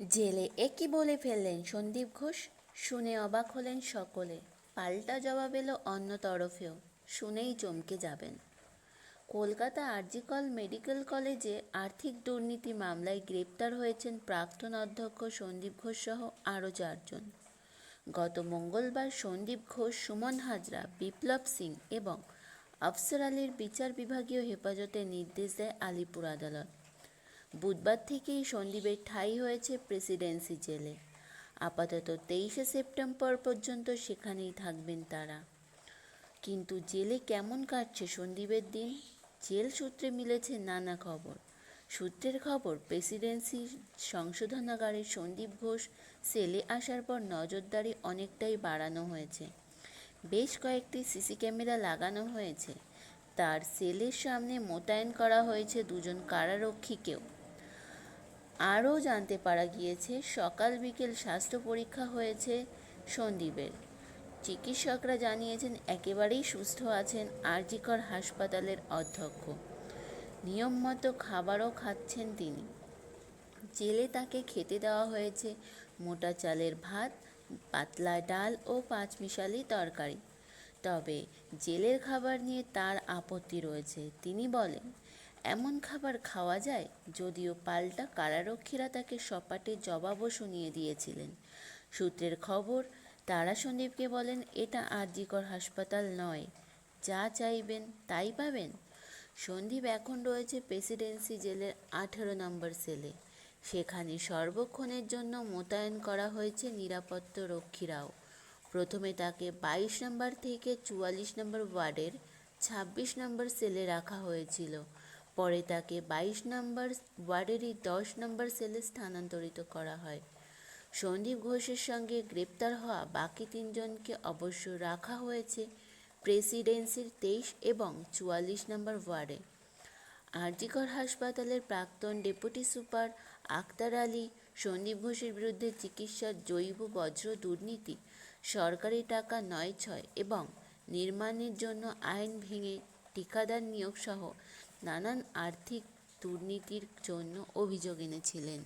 জেলে একই বলে ফেললেন সন্দীপ ঘোষ, শুনে অবাক হলেন সকলে। পাল্টা জবাব এলো অন্য তরফেও, শুনেই চমকে যাবেন। কলকাতা আরজিকল মেডিকেল কলেজে আর্থিক দুর্নীতি মামলায় গ্রেপ্তার হয়েছেন প্রাক্তন অধ্যক্ষ সন্দীপ ঘোষ সহ আরও চারজন। গত মঙ্গলবার সন্দীপ ঘোষ, সুমন হাজরা, বিপ্লব সিং এবং আফসর আলীর বিচার বিভাগীয় হেফাজতের নির্দেশ দেয় আলিপুর আদালত। বুধবার থেকেই সন্দীপের ঠাঁই হয়েছে প্রেসিডেন্সি জেলে। আপাতত তেইশে সেপ্টেম্বর পর্যন্ত সেখানেই থাকবেন তারা। কিন্তু জেলে কেমন কাটছে সন্দীপের দিন? জেল সূত্রে মিলেছে নানা খবর। সূত্রের খবর, প্রেসিডেন্সি সংশোধনাগারে সন্দীপ ঘোষ সেলে আসার পর নজরদারি অনেকটাই বাড়ানো হয়েছে। বেশ কয়েকটি সিসি ক্যামেরা লাগানো হয়েছে। তার সেলের সামনে মোতায়েন করা হয়েছে দুজন কারারক্ষীকেও আরও জানতে পারা গিয়েছে, সকাল বিকেল স্বাস্থ্য পরীক্ষা হয়েছে সন্দীপের। চিকিৎসকরা জানিয়েছেন, একেবারেই সুস্থ আছেন আরজিকর হাসপাতালের অধ্যক্ষ। নিয়ম মতো খাবারও খাচ্ছেন তিনি। জেলে তাকে খেতে দেওয়া হয়েছে মোটা চালের ভাত, পাতলা ডাল ও পাঁচমিশালি তরকারি। তবে জেলের খাবার নিয়ে তার আপত্তি রয়েছে। তিনি বলেন এমন খাবার খাওয়া যায় যদিও পাল্টা কারারক্ষীরা তাকে সপাটে জবাবও শুনিয়ে দিয়েছিলেন। সূত্রের খবর, তারা সন্দীপকে বলেন, এটা আরজিকর হাসপাতাল নয়। যা চাইবেন তাই পাবেন। সন্দীপ এখন রয়েছে প্রেসিডেন্সি জেলের আঠেরো নম্বর সেলে। সেখানে সর্বক্ষণের জন্য মোতায়েন করা হয়েছে নিরাপত্তা রক্ষীরাও প্রথমে তাকে বাইশ নম্বর থেকে চুয়াল্লিশ নম্বর ওয়ার্ডের ছাব্বিশ নম্বর সেলে রাখা হয়েছিল। পরে তাকে বাইশ নম্বর ওয়ার্ডেরই দশ নম্বর সেলে স্থানান্তরিত করা হয়। সন্দীপ ঘোষের সঙ্গে গ্রেপ্তার হওয়া বাকি তিনজনকে অবশ্য রাখা হয়েছে প্রেসিডেন্সির তেইশ এবং চুয়াল্লিশ নম্বর ওয়ার্ডে। আরজিকর হাসপাতালের প্রাক্তন ডেপুটি সুপার আক্তার আলী, সন্দীপ ঘোষের বিরুদ্ধে চিকিৎসার জৈব বজ্র দুর্নীতি, সরকারি টাকা নয় ছয় এবং নির্মাণের জন্য আইন ভেঙে ঠিকাদার নিয়োগ সহ নানান আর্থিক দুর্নীতির জন্য অভিযোগ এনেছিলেন।